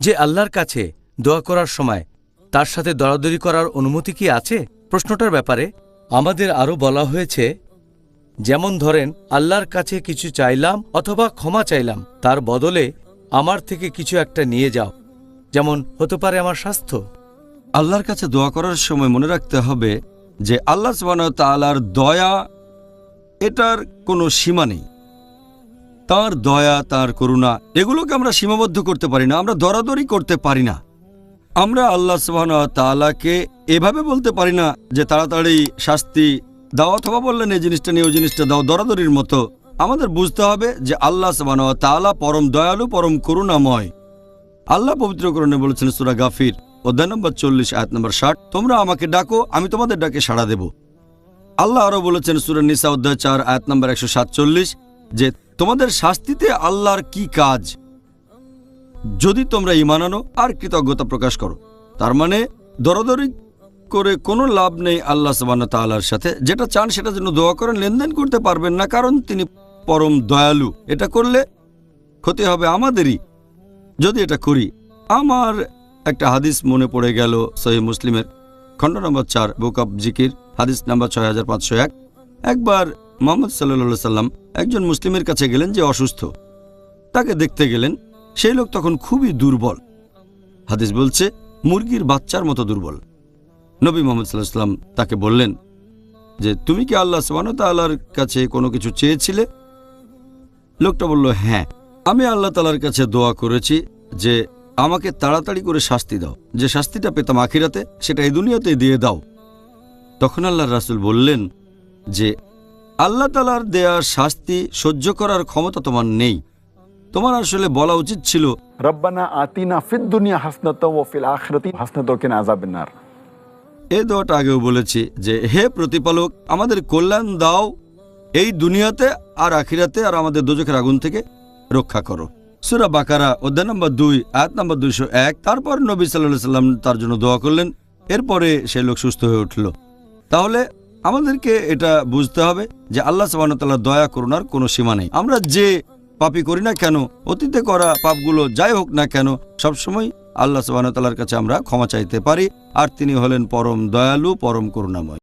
যে আল্লাহর কাছে দোয়া করার সময় তার সাথে দরাদরি করার অনুমতি কি আছে? প্রশ্নটার ব্যাপারে আমাদের আরও বলা হয়েছে, যেমন ধরেন, আল্লাহর কাছে কিছু চাইলাম অথবা ক্ষমা চাইলাম, তার বদলে আমার থেকে কিছু একটা নিয়ে যাও। যেমন, হতে পারে আমার স্বাস্থ্য। আল্লাহর কাছে দোয়া করার সময় মনে রাখতে হবে যে, আল্লাহ সুবহানাহু ওয়া তাআলার দয়া এটার কোনো সীমা নেই। তার দয়া, তার করুণা, এগুলোকে আমরা সীমাবদ্ধ করতে পারি না, আমরা দরাদরি করতে পারি না। আমরা আল্লাহ সুবহানাহু ওয়া তাআলাকে এভাবে বলতে পারি না যে তাড়াতাড়ি শাস্তি দাও, অথবা বললেন, এই জিনিসটা নিয়ে, ওই জিনিসটা দাও। দরাদরির মতো আমাদের বুঝতে হবে যে আল্লাহ সুবহানাহু ওয়া তাআলা পরম দয়ালু, পরম করুণাময়। আল্লাহ পবিত্রকরণে বলেছেন সুরা গাফির, অধ্যায় নম্বর চল্লিশ, আয়াত নম্বর ষাট, তোমরা আমাকে ডাকো, আমি তোমাদের ডাকে সাড়া দেব। আল্লাহ আরও বলেছেন সুরা নিসা, অধ্যায় চার, আয়াত নম্বর একশো সাতচল্লিশ, যে তোমাদের শাস্তিতে আল্লাহর কি কাজ? যদি তোমরা ইমান আনো আর কৃতজ্ঞতা প্রকাশ করো, তার মানে দরদরি করে কোনো লাভ নেই আল্লাহ সবান তাল্লাহর সাথে। যেটা চান সেটা জন্য দোয়া করেন, লেনদেন করতে পারবেন না, কারণ তিনি পরম দয়ালু। এটা করলে ক্ষতি হবে আমাদেরই। যদি এটা করি, আমার একটা হাদিস মনে পড়ে গেল সহি মুসলিমের। খণ্ড নম্বর চার, বুক অব জিকির, হাদিস নাম্বার ছয় হাজার পাঁচশো এক। একবার মোহাম্মদ সাল্লা সাল্লাম একজন মুসলিমের কাছে গেলেন যে অসুস্থ। তাকে দেখতে গেলেন, সেই লোক তখন খুবই দুর্বল। হাদিস বলছে, মুরগির বাচ্চার মতো দুর্বল। নবী মোহাম্মদ সাল্লাহ সাল্লাম তাকে বললেন যে, তুমি কি আল্লাহ সুবাহতাল্লাহর কাছে কোনো কিছু চেয়েছিলে? লোকটা বলল হ্যাঁ আমি আল্লাহ তালার কাছে দোয়া করেছি যে, আমাকে তাড়াতাড়ি করে শাস্তি দাও। যে শাস্তিটা পেতাম আখিরাতে, সেটা এই দুনিয়াতে দিয়ে দাও। তখন আল্লাহ রাসুল বললেন যে আল্লাহ তালার দেয়া শাস্তি সহ্য করার ক্ষমতা তোমার নেই। তোমার আসলে বলা উচিত ছিল রব্বানা আতিনা ফিদ দুনিয়া হাসনাত ও ফিল আখরাতি হাসনাত কিনা আযাবিন নার। এ দোয়াটা আগেও বলেছি যে হে প্রতিপালক আমাদের কল্যাণ দাও এই দুনিয়াতে আর আখিরাতে আর আমাদের দোজখের আগুন থেকে রক্ষা করো। সুরা বাকারা অধ্যায় নম্বর দুই আয়াত নম্বর দুইশো এক তারপর নবী সাল্লাহ সাল্লাম তার জন্য দোয়া করলেন। এরপরে সেই লোক সুস্থ হয়ে উঠল। তাহলে আমাদেরকে এটা বুঝতে হবে যে আল্লাহ সাবানতাল্লাহ দয়া করুনার কোনো সীমা নেই। আমরা যে পাপি করি না কেন, অতীতে করা পাপগুলো যাই হোক না কেন, সবসময় আল্লাহ সাবানতাল্লাহর কাছে আমরা ক্ষমা চাইতে পারি, আর তিনি হলেন পরম দয়ালু, পরম করুণাময়।